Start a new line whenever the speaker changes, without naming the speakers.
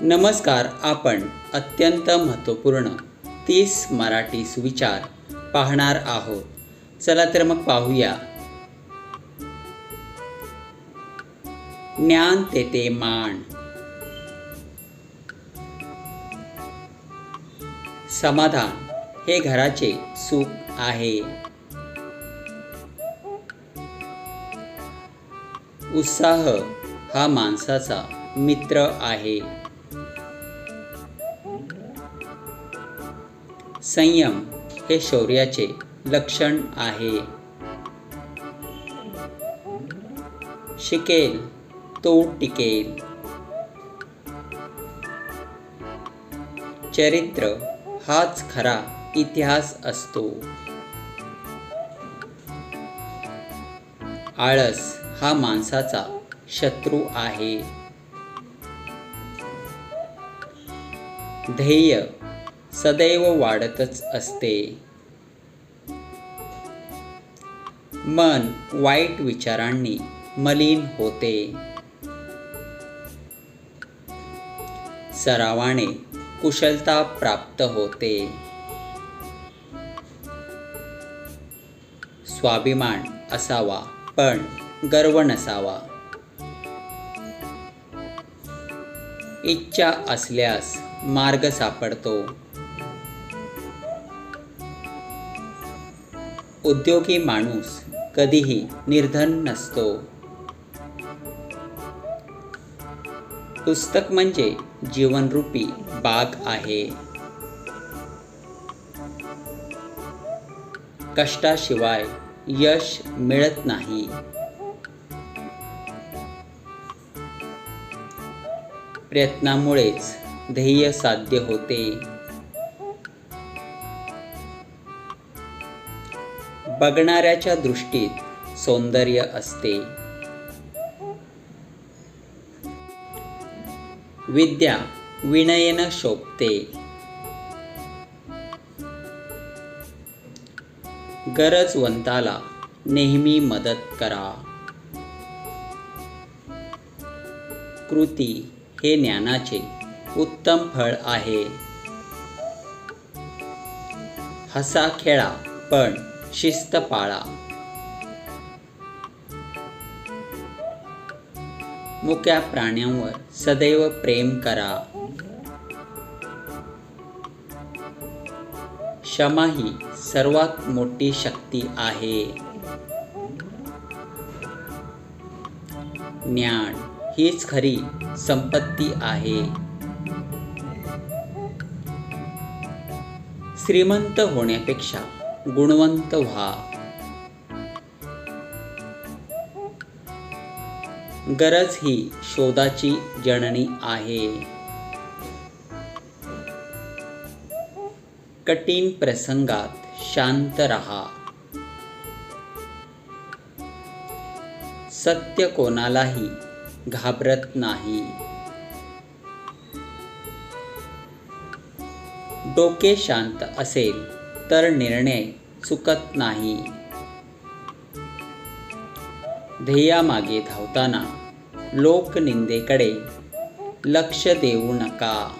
नमस्कार आपण अत्यंत महत्त्वपूर्ण तीस मराठी सुविचार पाहणार आहोत. चला तर मग पाहूया. ज्ञान तेते मान. समाधान हे घराचे सुख आहे. उत्साह हा माणसाचा मित्र आहे. संयम हे शौर्याचे लक्षण आहे. शिकेल तो टिकेल. चरित्र हाच खरा इतिहास असतो. आळस हा माणसाचा शत्रू आहे. ध्येय सदैव वाढतच असते. मन वाईट विचारांनी मलिन होते. सरावाने कुशलता प्राप्त होते. स्वाभिमान असावा पण गर्व नसावा. इच्छा असल्यास मार्ग सापडतो. उद्योगी माणूस कधीही निर्धन नसतो. पुस्तक म्हणजे जीवनरूपी बाग आहे. कष्टाशिवाय यश मिळत नाही. प्रयत्नामुळेच ध्येय साध्य होते. बघणाऱ्याच्या दृष्टीत सौंदर्य असते. विद्या विनयन शोभते. गरजवंताला नेहमी मदत करा. कृती हे ज्ञानाचे उत्तम फळ आहे. हसा खेळा पण शिस्त पाळा. मुक्या प्राण्यांवर सदैव प्रेम करा. क्षमा ही सर्वात मोठी शक्ती आहे. ज्ञान हीच खरी संपत्ती आहे. श्रीमंत होण्यापेक्षा गुणवंत व्हा. गरज ही शोधाची जननी आहे. कठीण प्रसंगात शांत रहा. सत्य कोणालाही घाबरत नाही. डोके शांत असेल तर निर्णय चुकत नाही. ध्येयामागे धावताना लोकनिंदेकडे लक्ष देऊ नका.